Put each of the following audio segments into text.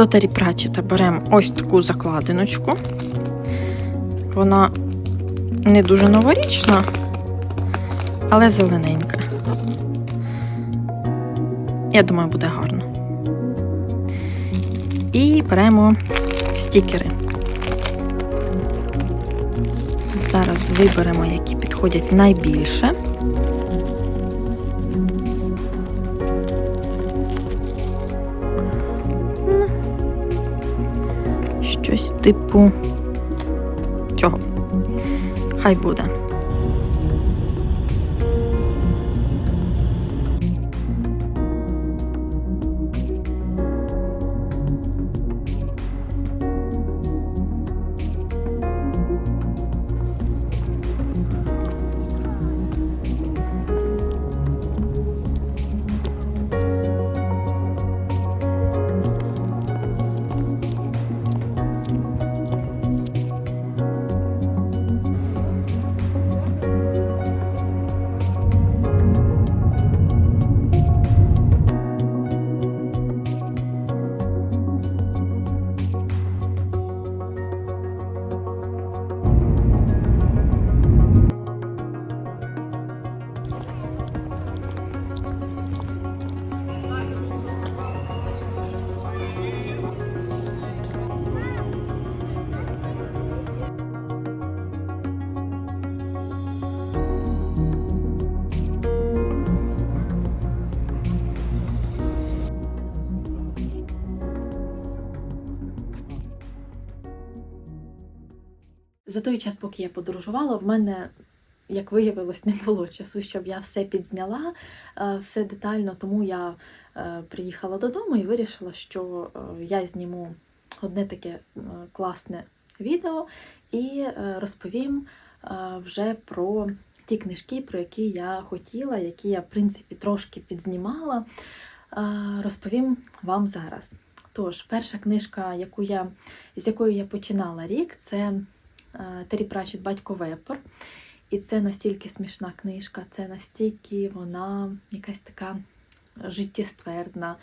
До Террі Пратчета беремо ось таку закладиночку. Вона не дуже новорічна, але зелененька. Я думаю, буде гарно. І беремо стікери. Зараз виберемо, які підходять найбільше. Щось типу цього. Хай буде. За той час, поки я подорожувала, в мене, як виявилось, не було часу, щоб я все підзняла, е, все детально. Тому я е, приїхала додому і вирішила, що е, я зніму одне таке класне відео і розповім вже про ті книжки, про які я хотіла, які я, в принципі, трошки підзнімала. Розповім вам зараз. Тож, перша книжка, яку я, з якою я починала рік, це е, Террі Пратчет Батько Вепор. І це настільки смішна книжка, це настільки вона якась така життєствердна,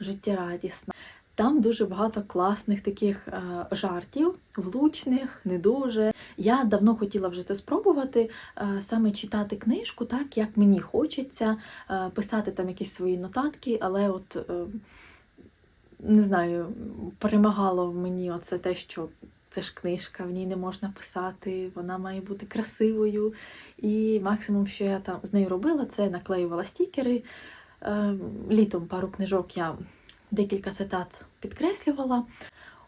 життєрадісна. Там дуже багато класних таких е, жартів, влучних, не дуже. Я давно хотіла вже це спробувати, е, саме читати книжку, так як мені хочеться, писати там якісь свої нотатки, але от не знаю, перемагало в мені оце те, що це ж книжка, в ній не можна писати, вона має бути красивою. І максимум, що я там з нею робила, це наклеювала стікери. Е, Літом пару книжок я декілька цитат підкреслювала.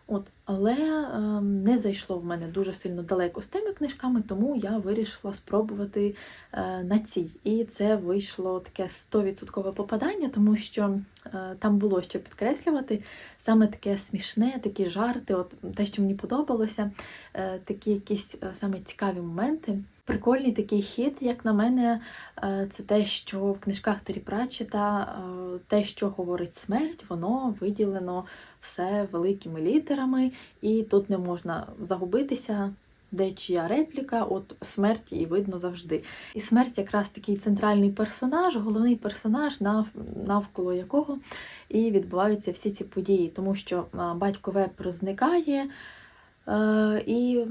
От, але е, не зайшло в мене дуже сильно далеко з тими книжками, тому я вирішила спробувати е, на цій. І це вийшло таке 100% попадання, тому що е, там було що підкреслювати. Саме таке смішне, такі жарти, от те, що мені подобалося, е, такі якісь саме цікаві моменти. Прикольний такий хід, як на мене, е, це те, що в книжках Террі Пратчета е, те, що говорить смерть, воно виділено все великими літерами, і тут не можна загубитися. Де чия репліка, от смерть її видно завжди. І смерть якраз такий центральний персонаж, головний персонаж, нав- навколо якого і відбуваються всі ці події, тому що батько Вепр зникає, е, і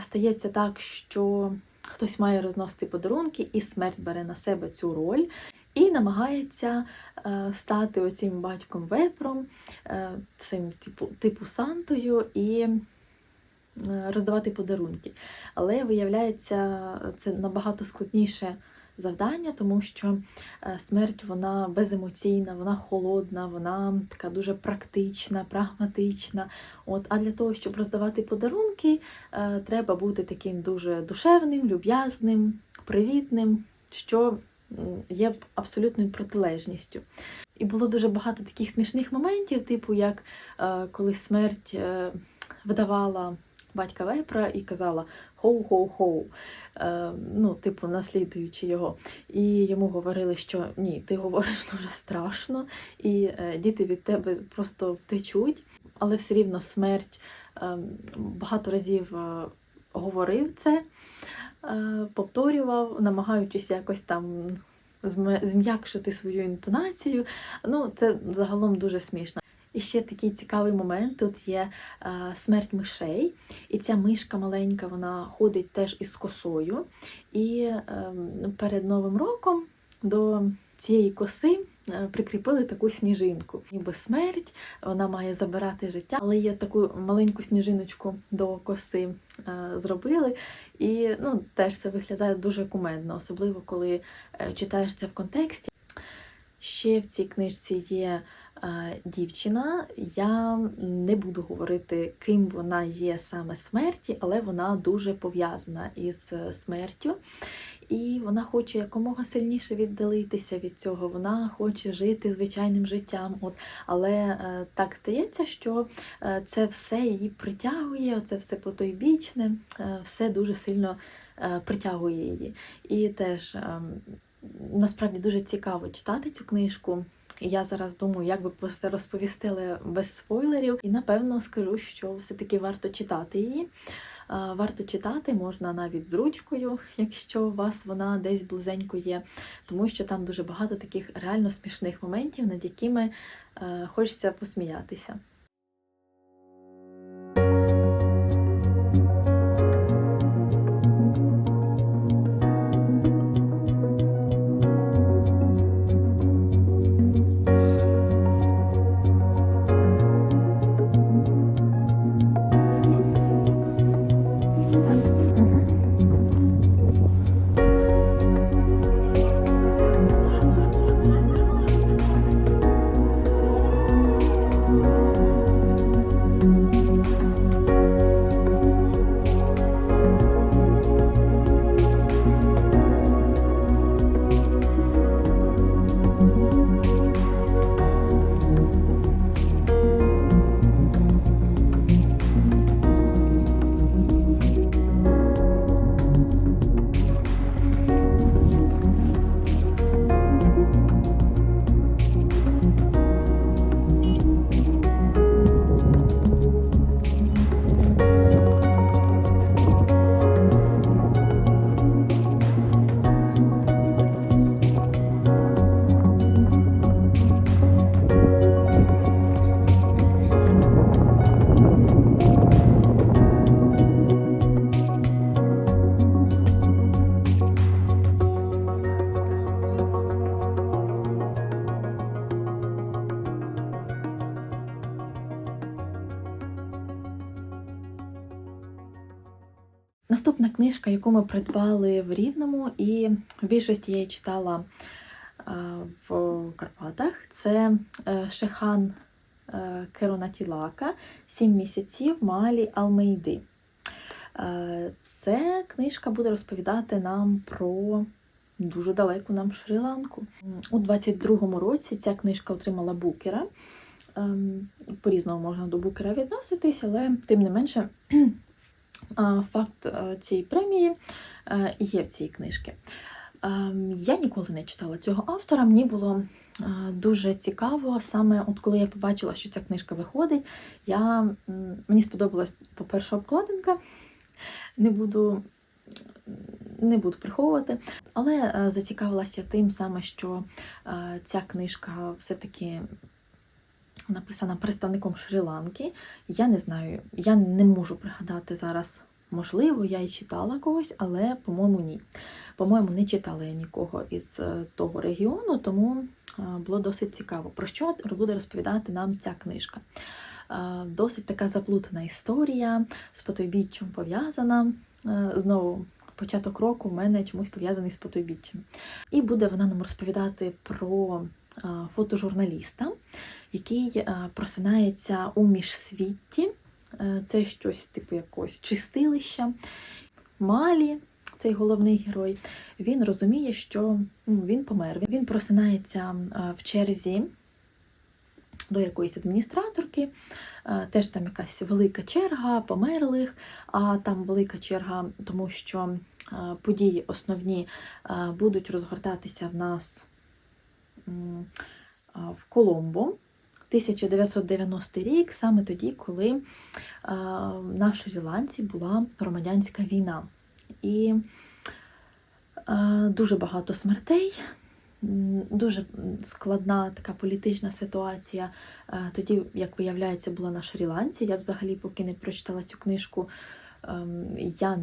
стається так, що хтось має розносити подарунки, і смерть бере на себе цю роль і намагається е, стати оцим батьком вепром, е, цим типу, типу Сантою і е, роздавати подарунки. Але виявляється, це набагато складніше завдання, тому що е, смерть вона беземоційна, вона холодна, вона така дуже практична, прагматична. От, а для того, щоб роздавати подарунки, е, треба бути таким дуже душевним, люб'язним, привітним, що є абсолютною протилежністю. І було дуже багато таких смішних моментів, типу як е, коли смерть видавала батька Вепра і казала хоу-хоу-хоу, е, ну, типу, наслідуючи його. І йому говорили, що ні, ти говориш дуже страшно, і е, діти від тебе просто втечуть, але все рівно смерть е, багато разів е, говорив це, е, повторював, намагаючись якось там зм'якшити свою інтонацію. Ну, це загалом дуже смішно. І ще такий цікавий момент: тут є е, смерть мишей, і ця мишка маленька, вона ходить теж із косою. І ем, перед Новим роком до цієї коси е, прикріпили таку сніжинку. Ніби смерть, вона має забирати життя, але є таку маленьку сніжиночку до коси е, зробили. І ну, теж це виглядає дуже кумедно, особливо коли читаєш це в контексті. Ще в цій книжці є дівчина. Я не буду говорити, ким вона є саме смерті, але вона дуже пов'язана із е, смертю. І вона хоче якомога сильніше віддалитися від цього. Вона хоче жити звичайним життям. От, але е, так стається, що е, це все її притягує, це все потойбічне, е, все дуже сильно е, притягує її. І теж ем, насправді дуже цікаво читати цю книжку. І Я зараз думаю, як би все розповісти, але без спойлерів. І напевно скажу, що все-таки варто читати її. Варто читати, можна навіть з ручкою, якщо у вас вона десь близенько є, тому що там дуже багато таких реально смішних моментів, над якими е, хочеться посміятися. Книжка, яку ми придбали в Рівному, і в більшості я її читала е, в Карпатах, це е, Шехан е, Керонатілака «Сім місяців Малі Алмейди. Це книжка буде розповідати нам про дуже далеку нам Шрі-Ланку. У 22-му році ця книжка отримала букера. Ем, По-різному можна до букера відноситись, але тим не менше. Факт е, цієї премії е, є в цій книжці. Ем, Я ніколи не читала цього автора. Мені було е, дуже цікаво, саме от коли я побачила, що ця книжка виходить, я, мені сподобалась, по-перше, обкладинка. Не буду, не буду приховувати, але е, зацікавилася тим саме, що е, ця книжка все-таки написана представником Шрі-Ланки. Я не знаю, я не можу пригадати зараз. Можливо, я і читала когось, але, по-моєму, ні. По-моєму, не читала я нікого із е, того регіону, тому е, було досить цікаво. Про що буде розповідати нам ця книжка? Е, Досить така заплутана історія, з потойбіччям пов'язана. Знову початок року в мене чомусь пов'язаний з потойбіччям. І буде вона нам розповідати про фотожурналіста, який е, просинається у міжсвітті. Е, Це щось типу якогось чистилища. Малі, цей головний герой, він розуміє, що ну, він помер. Він просинається е, в черзі до якоїсь адміністраторки. Теж там якась велика черга померлих, а там велика черга, тому що події основні будуть розгортатися в нас в Коломбо. 1990 рік, саме тоді, коли е, на Шрі-Ланці була громадянська війна. І е, дуже багато смертей, дуже складна така політична ситуація. Е, Тоді, як виявляється, була на Шрі-Ланці. Я взагалі, поки не прочитала цю книжку, ем, я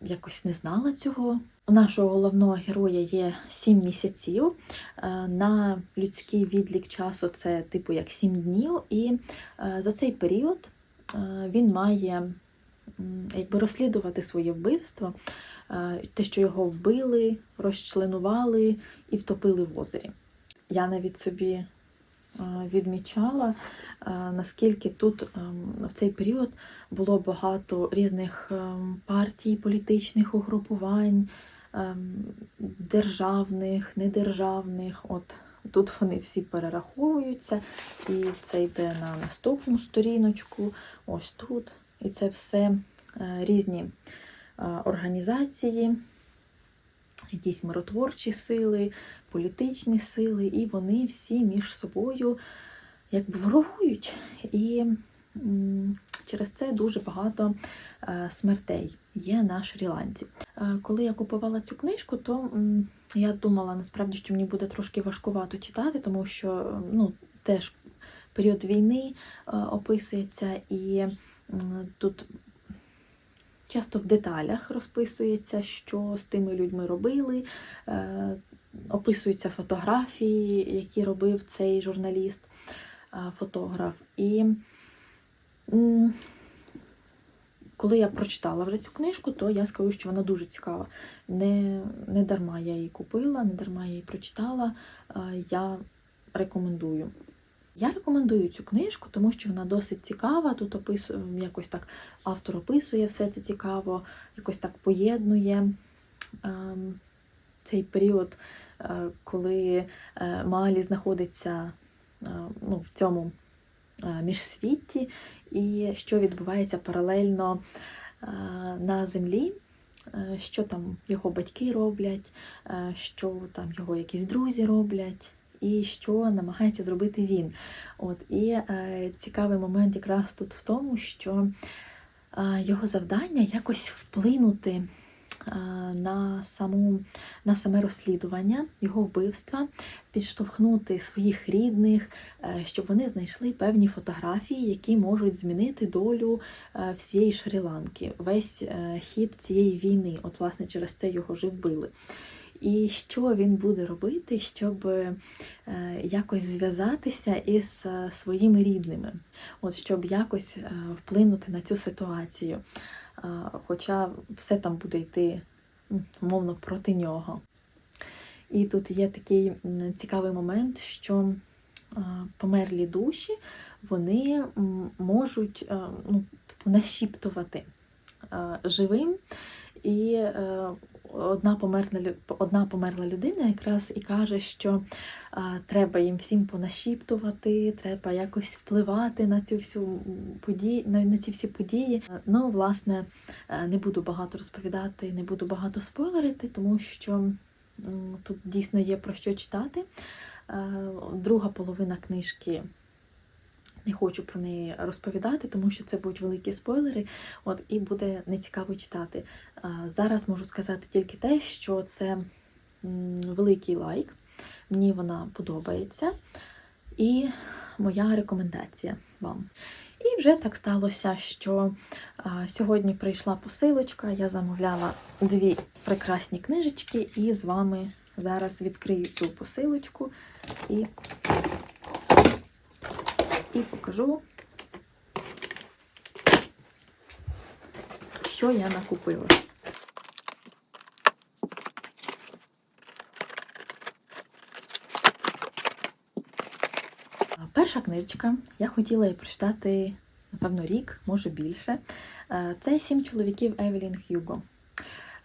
якось не знала цього. У нашого головного героя є сім місяців. Е, На людський відлік часу це типу як сім днів, і е, за цей період е, він має якби розслідувати своє вбивство, те, що його вбили, розчленували і втопили в озері. Я навіть собі відмічала, е, наскільки тут ем, в цей період було багато різних партій, політичних угрупувань, державних, недержавних. От тут вони всі перераховуються, і це йде на наступну сторіночку, ось тут. І це все е, різні е, організації, якісь миротворчі сили, політичні сили, і вони всі між собою якби ворогують. І через це дуже багато е, смертей є на Шрі-Ланці. Е, Коли я купувала цю книжку, то я думала насправді, що мені буде трошки важкувато читати, тому що ну, теж період війни е, описується, і тут часто в деталях розписується, що з тими людьми робили. Описуються фотографії, які робив цей журналіст, фотограф. І коли я прочитала вже цю книжку, то я скажу, що вона дуже цікава. Не, не дарма я її купила, не дарма я її прочитала. Я рекомендую. Я рекомендую цю книжку, тому що вона досить цікава. Тут описує, якось так автор описує все це цікаво, якось так поєднує ем, цей період, е, коли е, Малі знаходиться е, ну, в цьому міжсвітті, і що відбувається паралельно на землі. Що там його батьки роблять, що там його якісь друзі роблять, і що намагається зробити він. От і е, цікавий момент якраз тут в тому, що е, його завдання якось вплинути на саму на саме розслідування його вбивства, підштовхнути своїх рідних, е, щоб вони знайшли певні фотографії, які можуть змінити долю е, всієї Шрі-Ланки, весь е, хід цієї війни. От, власне, через це його і вбили. І що він буде робити, щоб е, якось зв'язатися із е, своїми рідними, от щоб якось е, вплинути на цю ситуацію. Хоча все там буде йти мовно проти нього. І тут є такий цікавий момент, що померлі душі вони можуть ну, типу, нашіптувати живим. І е, одна померла, одна померла людина якраз і каже, що треба їм всім понашіптувати, треба якось впливати на цю всю м, події, на, ці всі події. Ну, власне, е, не буду багато розповідати, не буду багато спойлерити, тому що тут дійсно є про що читати. Е, Друга половина книжки. Не хочу про неї розповідати, тому що це будуть великі спойлери, от і буде нецікаво читати. Зараз можу сказати тільки те, що це великий лайк. Мені вона подобається. І моя рекомендація вам. І вже так сталося, що сьогодні прийшла посилочка, я замовляла дві прекрасні книжечки, і з вами зараз відкрию цю посилочку і, і покажу, що я накупила. Перша книжечка. Я хотіла її прочитати, напевно, рік, може більше. Е, Це сім чоловіків Евелін Х'юго.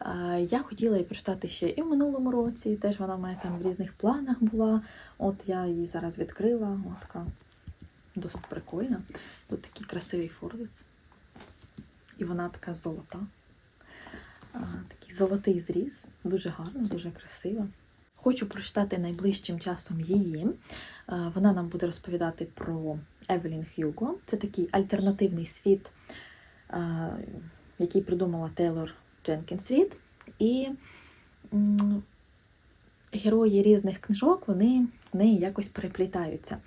Е, Я хотіла її прочитати ще і в минулому році. Теж вона в мене там в різних планах була. От я її зараз відкрила. Ось така досить прикольна. Тут такий красивий форзиц. І вона така золота. Такий золотий зріз. Дуже гарно, дуже красиво. Хочу прочитати найближчим часом її. Вона нам буде розповідати про Евелін Х'юго. Це такий альтернативний світ, який придумала Тейлор Дженкінс Рід. І герої різних книжок вони в неї якось переплітаються.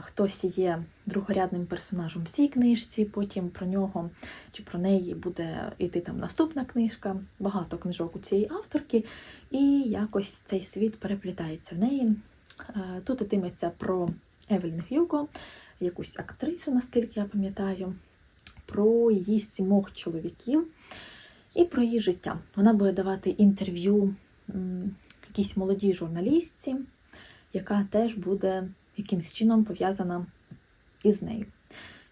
Хтось є другорядним персонажем в цій книжці, потім про нього чи про неї буде йти там наступна книжка, багато книжок у цієї авторки, і якось цей світ переплітається в неї. Тут йтиметься про Евелін Гюго, якусь актрису, наскільки я пам'ятаю, про її сімох чоловіків і про її життя. Вона буде давати інтерв'ю якійсь молодій журналістці, яка теж буде якимсь чином пов'язана із нею.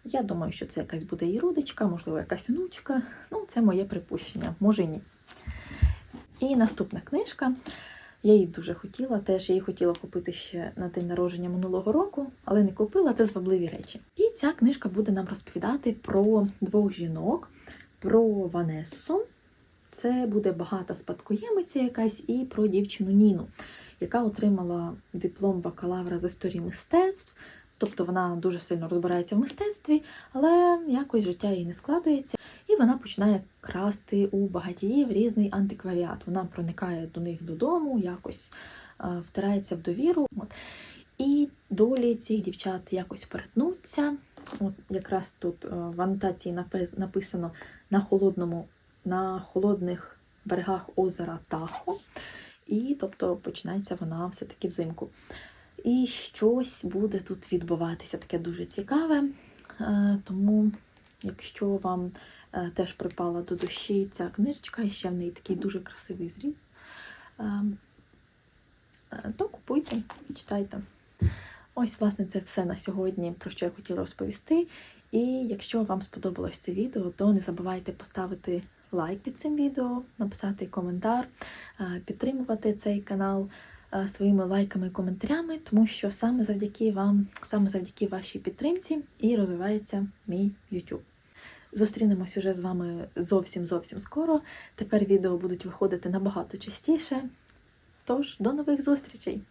Я думаю, що це якась буде її родичка, можливо, якась онучка. Ну, це моє припущення, може ні. І наступна книжка. Я її дуже хотіла, теж я її хотіла купити ще на день народження минулого року, але не купила це звабливі речі. І ця книжка буде нам розповідати про двох жінок, про Ванессу. Це буде багата спадкоємиця якась, і про дівчину Ніну, яка отримала диплом бакалавра з історії мистецтв. Тобто вона дуже сильно розбирається в мистецтві, але якось життя їй не складується. І вона починає красти у багатіїв різний антикваріат. Вона проникає до них додому, якось е, втирається в довіру. От. І долі цих дівчат якось перетнуться. От якраз тут е, в анотації напис- написано на холодному, на холодних берегах озера Тахо. І тобто починається вона все-таки взимку. І щось буде тут відбуватися таке дуже цікаве. Е, Тому, якщо вам е, теж припала до душі ця книжечка, і ще в неї такий дуже красивий зріз, е, то купуйте, читайте. Ось, власне, це все на сьогодні, про що я хотіла розповісти. І якщо вам сподобалось це відео, то не забувайте поставити лайк під цим відео, написати коментар, е, підтримувати цей канал е, своїми лайками і коментарями, тому що саме завдяки вам, саме завдяки вашій підтримці і розвивається мій YouTube. Зустрінемось уже з вами зовсім зовсім скоро. Тепер відео будуть виходити набагато частіше. Тож, до нових зустрічей!